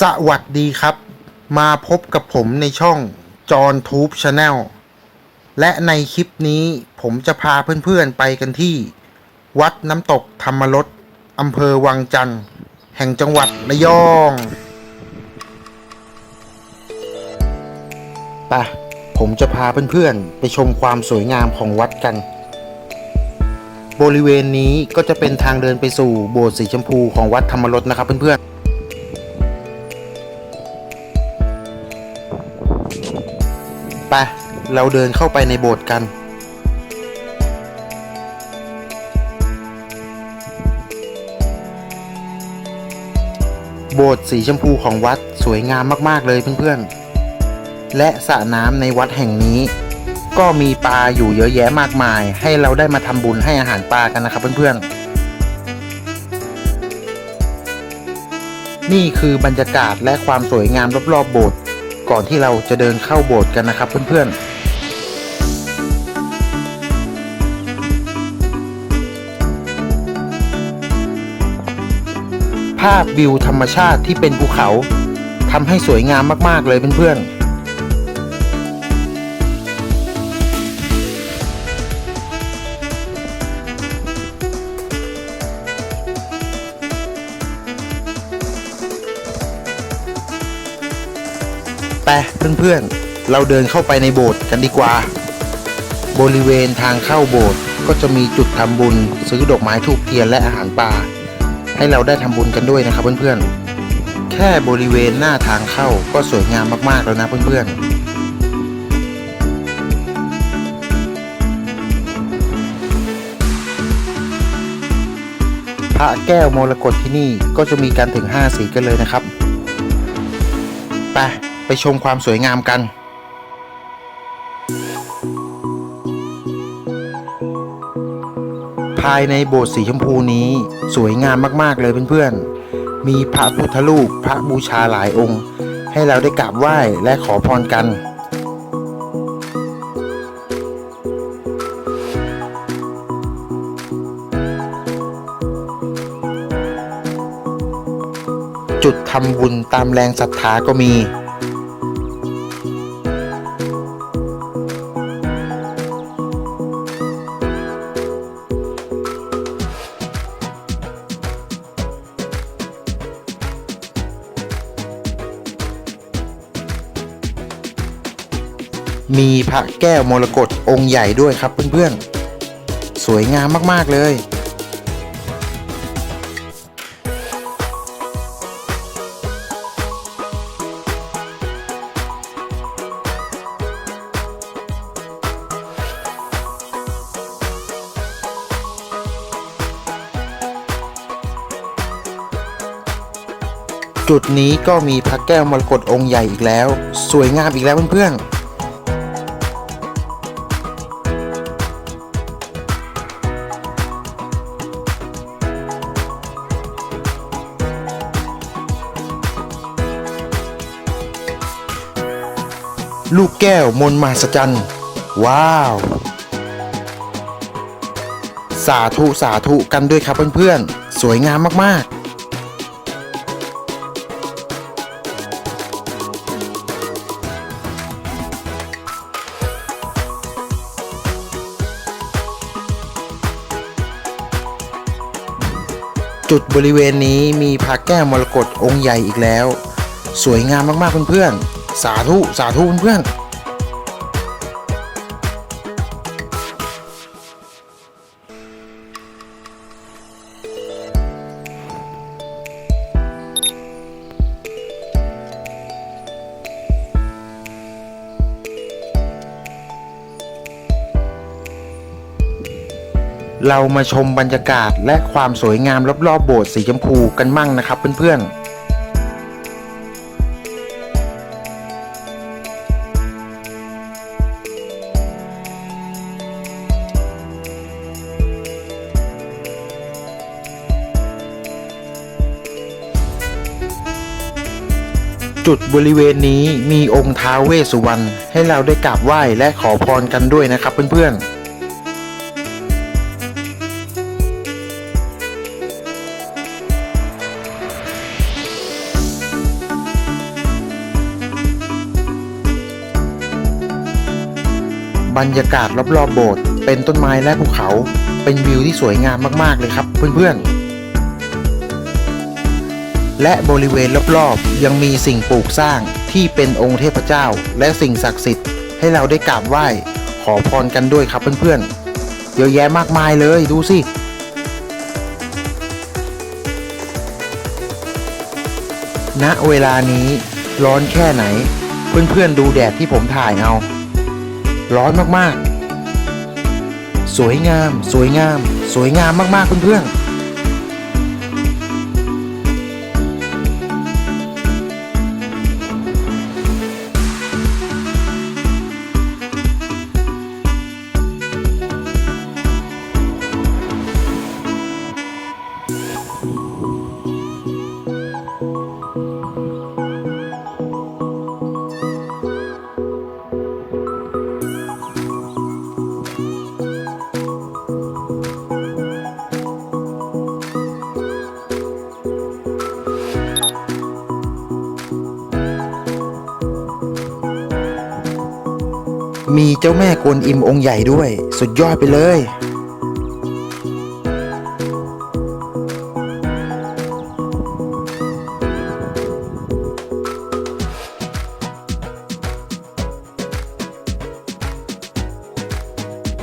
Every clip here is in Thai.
สวัสดีครับ มาพบกับผมในช่องจอนทูบชาแนลและในคลิปนี้ผมจะพาเพื่อนๆไปกันที่ วัดน้ำตกธรรมรสอำเภอวังจันทร์แห่งจังหวัดระยองไปผมจะพาเพื่อนๆ ไปชมความสวยงามของวัดกัน บริเวณนี้ก็จะเป็นทางเดินไปสู่โบสถ์สีชมพูของวัดธรรมรสนะครับเพื่อนๆ เราเดินเข้าไปในโบสถ์กัน โบสถ์สีชมพูของวัดสวยงามมากๆเลยเพื่อนๆ และสระน้ำในวัดแห่งนี้ ก็มีปลาอยู่เยอะแยะมากมาย ให้เราได้มาทำบุญให้อาหารปลากันนะครับเพื่อนๆนี่คือบรรยากาศและความสวยงามรอบๆโบสถ์ก่อนที่เราจะเดินเข้าโบสถ์กันนะครับเพื่อนๆาพวิวธรรมชาติที่เป็นภูเขาทำให้สวยงามมาก ๆ เลยเพื่อนๆไปเพื่อนๆ เราเดินเข้าไปในโบสถ์กันดีกว่า บริเวณทางเข้าโบสถ์ก็จะมีจุดทำบุญ ซื้อดอกไม้ทูบเทียนและอาหารปลา ให้เราได้ทำบุญกันด้วยนะครับเพื่อนๆ แค่บริเวณหน้าทางเข้าก็สวยงามมากๆแล้วนะเพื่อนๆพระแก้วมรกตที่นี่ก็จะมีกันถึง 5 สีกันเลยนะครับ ไป ไปชมความสวยงามกัน ภายในโบสถ์สีชมพูนี้ สวยงามมากๆเลยเพื่อนๆ มีพระพุทธรูปพระบูชาหลายองค์ ให้เราได้กราบไหว้และขอพรกันจุดทำบุญตามแรงศรัทธาก็มี มีพระแก้วมรกตองค์ใหญ่ด้วยครับเพื่อนๆ สวยงามมากๆเลยจุดนี้ก็มีพระแก้วมรกตองค์ใหญ่อีกแล้ว สวยงามอีกแล้วเพื่อนๆ ลูกแก้วมนมหัศจรรย์ ว้าว สาธุสาธุกันด้วยครับเพื่อนๆ สวยงามมากๆจุดบริเวณนี้มีพระแก้วมรกตองค์ใหญ่อีกแล้ว สวยงามมากๆเพื่อนๆ สาธุสาธุเพื่อนๆเรามาชมบรรยากาศและความสวยงามรอบๆโบสถ์สีชมพูกันมั่งนะครับเพื่อนๆ จุดบริเวณนี้มีองค์ท้าเวสุวรรณให้เราได้กราบไหว้และขอพรกันด้วยนะครับเพื่อนๆบรรยากาศรอบๆโบสถ์เป็นต้นไม้และภูเขา เป็นวิวที่สวยงามมากๆเลยครับเพื่อนๆ และบริเวณรอบๆ ยังมีสิ่งปลูกสร้างที่เป็นองค์เทพเจ้า และสิ่งศักดิ์สิทธิ์ให้เราได้กราบไหว้ ขอพรกันด้วยครับเพื่อนๆ เยอะแยะมากมายเลยดูสิณะเวลานี้ร้อนแค่ไหน เพื่อนๆดูแดดที่ผมถ่ายเอา ร้อนมากๆ สวยงาม สวยงาม สวยงามมากๆเพื่อนๆ มีเจ้าแม่กวนอิมองค์ใหญ่ด้วย สุดยอดไปเลย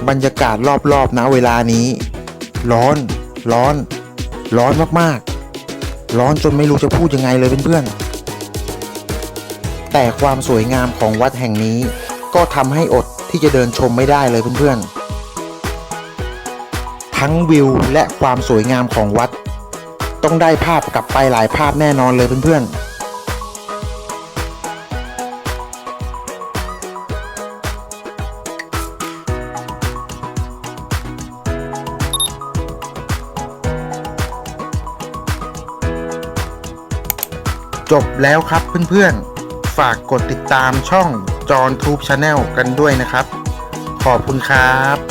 บรรยากาศรอบๆนะเวลานี้ ร้อน ร้อน ร้อนมากๆ ร้อนจนไม่รู้จะพูดยังไงเลยเพื่อนๆแต่ความสวยงามของวัดแห่งนี้ ก็ทำให้อดที่จะเดินชมไม่ได้เลยเพื่อนๆ ทั้งวิวและความสวยงามของวัด ต้องได้ภาพกลับไปหลายภาพแน่นอนเลยเพื่อนๆจบแล้วครับเพื่อนๆ ฝากกดติดตามช่องจอนทูบชาแนลกันด้วยนะครับ ขอบคุณครับ